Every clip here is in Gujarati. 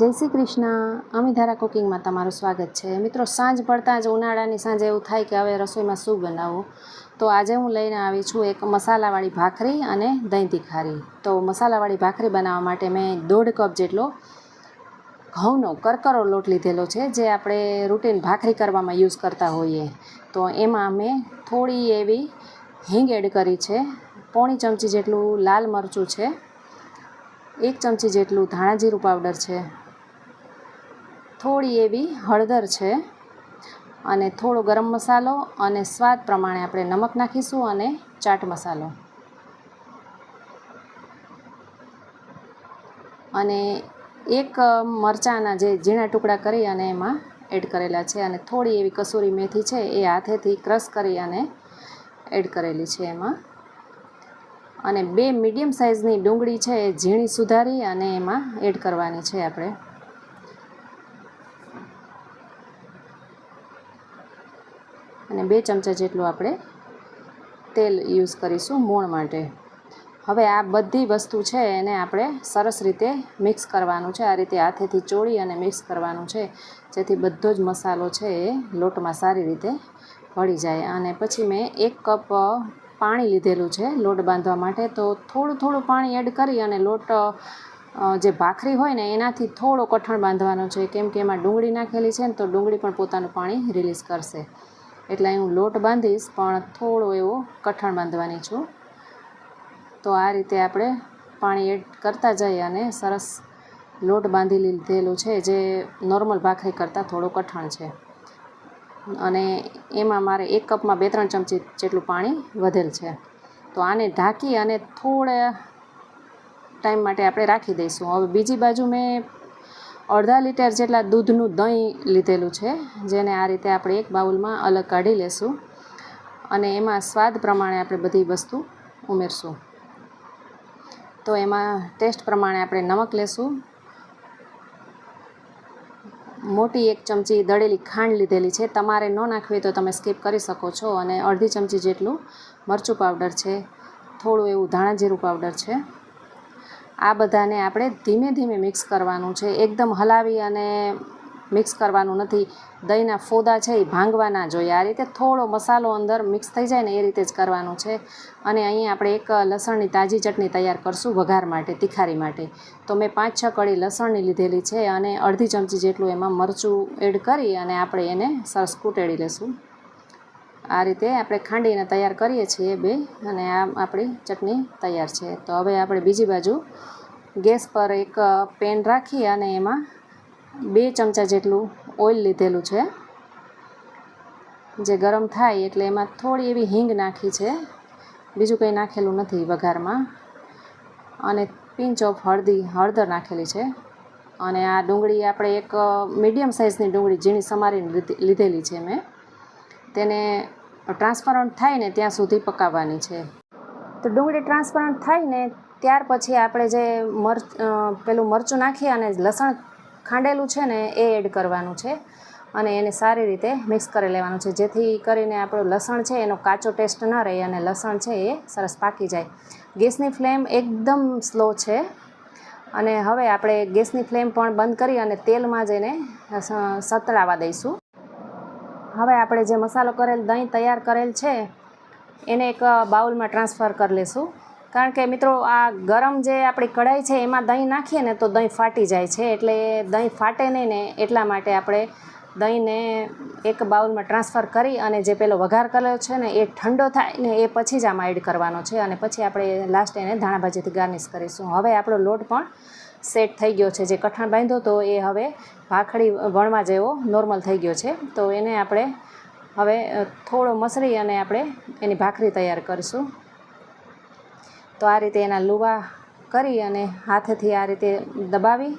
જય શ્રી કૃષ્ણ. અમિધારા કુકિંગમાં તમારું સ્વાગત છે. મિત્રો, સાંજ પડતાં જ ઉનાળાની સાંજે એવું થાય કે હવે રસોઈમાં શું બનાવવું તો આજે હું લઈને આવી છું એક મસાલાવાળી ભાખરી અને દહીં તીખારી. તો મસાલાવાળી ભાખરી બનાવવા માટે મેં દોઢ કપ જેટલો ઘઉંનો કરકરો લોટ લીધેલો છે, જે આપણે રૂટીન ભાખરી કરવામાં યુઝ કરતા હોઈએ. તો એમાં મેં થોડી એવી હિંગ એડ કરી છે, પોણી ચમચી જેટલું લાલ મરચું છે, એક ચમચી જેટલું ધાણા જીરું પાવડર છે થોડી એવી હળદર છે અને થોડો ગરમ મસાલો અને સ્વાદ પ્રમાણે આપણે નમક નાખીશું અને ચાટ મસાલો. અને એક મરચાંના જે ઝીણા ટુકડા કરી અને એમાં એડ કરેલા છે અને થોડી એવી કસૂરી મેથી છે એ હાથેથી ક્રશ કરી અને એડ કરેલી છે એમાં. અને બે મીડિયમ સાઇઝની ડુંગળી છે એ ઝીણી સુધારી અને એમાં એડ કરવાની છે આપણે. અને બે ચમચા જેટલું આપણે તેલ યુઝ કરીશું મોણ માટે. હવે આ બધી વસ્તુ છે એને આપણે સરસ રીતે મિક્સ કરવાનું છે. આ રીતે હાથેથી ચોળી અને મિક્સ કરવાનું છે. જેથી બધો જ મસાલો છે એ લોટમાં સારી રીતે ભળી જાય. અને પછી મેં એક કપ પાણી લીધેલું છે લોટ બાંધવા માટે. તો થોડું થોડું પાણી એડ કરી અને લોટ જે ભાખરી હોય ને એનાથી થોડો કઠણ બાંધવાનો છે. કેમ કે એમાં ડુંગળી નાખેલી છે ને તો ડુંગળી પણ પોતાનું પાણી રિલીઝ કરશે. એટલે હું લોટ બાંધીશ, પણ થોડો એવો કઠણ બાંધવાની છું. તો આ રીતે આપણે પાણી એડ કરતા જઈએ અને સરસ લોટ બાંધી લીધેલું છે, જે નોર્મલ ભાખરી કરતાં થોડો કઠણ છે. અને એમાં મારે એક કપમાં બે ત્રણ ચમચી જેટલું પાણી વધેલ છે. તો આને ઢાંકી અને થોડા ટાઈમ માટે આપણે રાખી દઈશું. હવે બીજી બાજુ મેં અડધા લીટર જેટલા દૂધનું દહીં લીધેલું છે, જેને આ રીતે આપણે એક બાઉલમાં અલગ કાઢી લેશું અને એમાં સ્વાદ પ્રમાણે આપણે બધી વસ્તુ ઉમેરશું. તો એમાં ટેસ્ટ પ્રમાણે આપણે નમક લેશું. મોટી એક ચમચી દળેલી ખાંડ લીધેલી છે. તમારે ન નાખવી તો તમે સ્કીપ કરી શકો છો અને અડધી ચમચી જેટલું મરચું પાવડર છે, થોડું એવું ધાણા જીરું પાવડર છે. આ બધાને આપણે ધીમે ધીમે મિક્સ કરવાનું છે. એકદમ હલાવી અને મિક્સ કરવાનું નથી. દહીંના ફોદા છે એ ભાંગવા ના જોઈએ. આ રીતે થોડો મસાલો અંદર મિક્સ થઈ જાય ને એ રીતે જ કરવાનું છે. અને અહીં આપણે એક લસણની તાજી ચટણી તૈયાર કરશું વઘાર માટે, તિખારી માટે. તો મેં પાંચ છ કળી લસણની લીધેલી છે અને અડધી ચમચી જેટલું એમાં મરચું એડ કરી અને આપણે એને સરસ કૂટેડી લેશું. આ રીતે આપણે ખાંડીને તૈયાર કરીએ છીએ બે, અને આ આપણી ચટણી તૈયાર છે. તો હવે આપણે બીજી બાજુ ગેસ પર એક પેન રાખી અને એમાં બે ચમચા જેટલું ઓઇલ લીધેલું છે. જે ગરમ થાય એટલે એમાં થોડી એવી હિંગ નાખી છે. બીજું કંઈ નાખેલું નથી વઘારમાં. અને પિંચ ઓફ હળદી, હળદર નાખેલી છે. અને આ ડુંગળી આપણે એક મીડિયમ સાઇઝની ડુંગળી ઝીણી સમારીને લીધેલી છે મેં. તેને ટ્રાન્સપરન્ટ થાય ને ત્યાં સુધી પકાવવાની છે. તો ડુંગળી ટ્રાન્સપરન્ટ થાય ને ત્યાર પછી આપણે જે મર પેલું મરચું નાખી અને લસણ ખાંડેલું છે ને એ એડ કરવાનું છે. અને એને સારી રીતે મિક્સ કરી લેવાનું છે. જેથી કરીને આપણું લસણ છે એનો કાચો ટેસ્ટ ન રહે અને લસણ છે એ સરસ પાકી જાય. ગેસની ફ્લેમ એકદમ સ્લો છે. અને હવે આપણે ગેસની ફ્લેમ પણ બંધ કરી અને તેલમાં જ એને સતળાવા દઈશું. હવે આપણે જે મસાલો કરેલ, દહીં તૈયાર કરેલ છે, એને એક બાઉલમાં ટ્રાન્સફર કરી લઈશું કારણ કે મિત્રો, આ ગરમ જે આપણી કઢાઈ છે, એમાં દહીં નાખીએ ને તો દહીં ફાટી જાય છે. એટલે દહીં ફાટે નહીં ને એટલા માટે આપણે દહીંને એક બાઉલમાં ટ્રાન્સફર કરી અને જે પેલો વઘાર કરેલો છે ને એ ઠંડો થાય ને એ પછી જ આમાં એડ કરવાનો છે અને પછી આપણે લાસ્ટ એને ધાણાભાજીથી ગાર્નિશ કરીશું. હવે આપણો લોટ પણ સેટ થઈ ગયો છે. જે કઠણ બાંધ્યો તો એ હવે ભાખડી વણવા જેવો નોર્મલ થઈ ગયો છે. તો એને આપણે હવે થોડો મસળી અને આપણે એની ભાખરી તૈયાર કરીશું. તો આ રીતે એના લુવા કરી અને હાથેથી આ રીતે દબાવી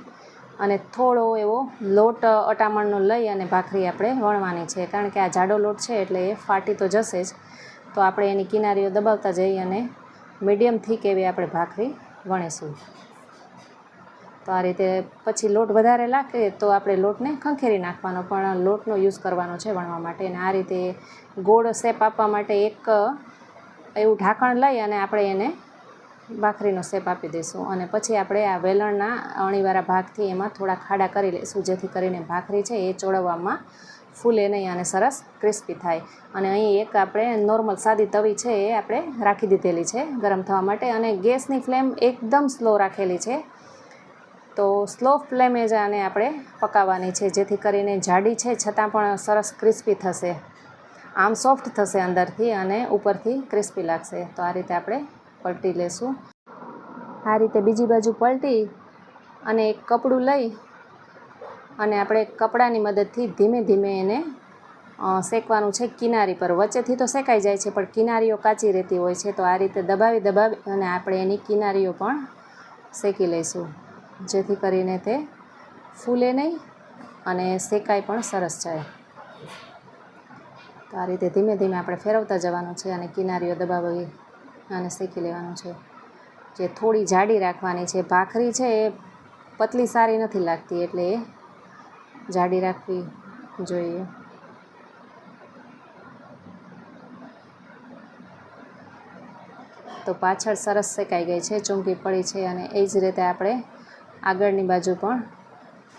અને થોડો એવો લોટ અટામણનો લઈ અને ભાખરી આપણે વણવાની છે. કારણ કે આ જાડો લોટ છે એટલે એ ફાટી તો જશે જ. તો આપણે એની કિનારીઓ દબાવતા જઈએ અને મીડિયમ થીક એવી આપણે ભાખરી વણીશું. તો આ રીતે પછી લોટ વધારે લાગે તો આપણે લોટને ખંખેરી નાખવાનો, પણ લોટનો યુઝ કરવાનો છે વણવા માટે. અને આ રીતે ગોળ શેપ આપવા માટે એક એવું ઢાંકણ લઈ અને આપણે એને ભાખરીનો શેપ આપી દઈશું અને પછી આપણે આ વેલણના અણીવાળા ભાગથી એમાં થોડા ખાડા કરી લઈશું, જેથી કરીને ભાખરી છે એ ચોળવવામાં ફૂલે નહીં અને સરસ ક્રિસ્પી થાય. અને અહીં એક આપણે નોર્મલ સાદી તવી છે એ આપણે રાખી દીધેલી છે ગરમ થવા માટે અને ગેસની ફ્લેમ એકદમ સ્લો રાખેલી છે. તો સ્લો ફ્લેમે જ આને આપણે પકાવવાની છે, જેથી કરીને જાડી છે, છતાં પણ સરસ ક્રિસ્પી થશે. આમ સોફ્ટ થશે અંદરથી અને ઉપરથી ક્રિસ્પી લાગશે. તો આ રીતે આપણે પલટી લેશું. આ રીતે બીજી બાજુ પલટી અને એક કપડું લઈ અને આપણે કપડાની મદદથી ધીમે ધીમે એને શેકવાનું છે કિનારી પર. વચ્ચેથી તો શેકાઈ જાય છે, પણ કિનારીઓ કાચી રહેતી હોય છે, તો આ રીતે દબાવી દબાવી અને આપણે એની કિનારીઓ પણ શેકી લઈશું. જેથી કરીને તે ફૂલે નહીં અને શેકાય પણ સરસ જાય. તો આ રીતે ધીમે ધીમે આપણે ફેરવતા જવાનું છે અને કિનારીઓ દબાવી અને શેકી લેવાનું છે. જે થોડી જાડી રાખવાની છે, ભાખરી છે, એ પતલી સારી નથી લાગતી, એટલે એ જાડી રાખવી જોઈએ. તો પાછળ સરસ શેકાઈ ગઈ છે, ચૂંકી પડી છે અને એ જ રીતે આપણે આગળની બાજુ પણ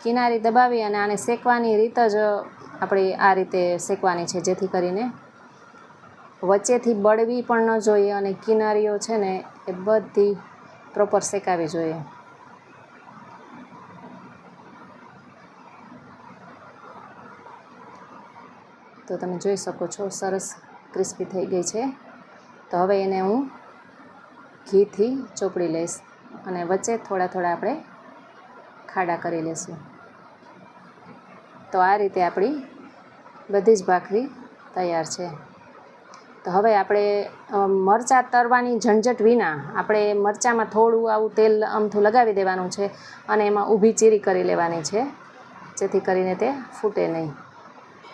કિનારી દબાવી અને આને શેકવાની રીત જ આપણે આ રીતે શેકવાની છે, જેથી કરીને વચ્ચેથી બળવી પણ ન જોઈએ અને કિનારીઓ છે ને એ બધી પ્રોપર શેકાવી જોઈએ. તો તમે જોઈ શકો છો, સરસ ક્રિસ્પી થઈ ગઈ છે. તો હવે એને હું ઘીથી ચોપડી લઈશ અને વચ્ચે થોડા થોડા આપણે ખાડા કરી લઈશું તો આ રીતે આપણી બધી જ ભાખરી તૈયાર છે. તો હવે આપણે મરચાં તરવાની ઝંઝટ વિના આપણે મરચાંમાં થોડું આવું તેલ અમથું લગાવી દેવાનું છે અને એમાં ઊભી ચીરી કરી લેવાની છે, જેથી કરીને તે ફૂટે નહીં.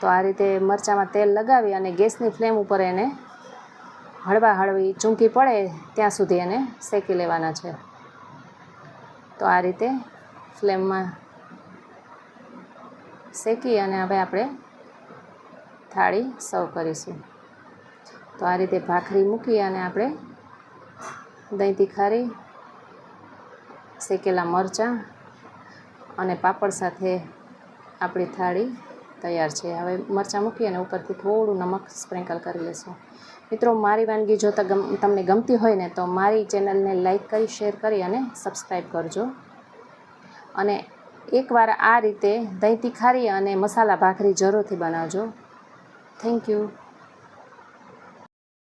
તો આ રીતે મરચાંમાં તેલ લગાવી અને ગેસની ફ્લેમ ઉપર એને હળવા હળવી ચૂંકી પડે ત્યાં સુધી એને શેકી લેવાના છે. તો આ રીતે ફ્લેમમાં શેકી અને હવે આપણે થાળી સર્વ કરીશું. તો આ રીતે ભાખરી મૂકી અને આપણે દહીં તીખારી શેકેલા મરચાં અને પાપડ સાથે આપણી થાળી તૈયાર છે. હવે મરચાં મૂકી અને ઉપરથી થોડું નમક સ્પ્રિંકલ કરી લેશું. મિત્રો, મારી વાનગી ગમ તમને ગમતી હોય ને તો મારી ચેનલને લાઈક કરી, શેર કરી અને સબસ્ક્રાઈબ કરજો. અને એકવાર આ રીતે દહીં તીખારી અને મસાલા ભાખરી જરૂરથી બનાવજો. Thank you.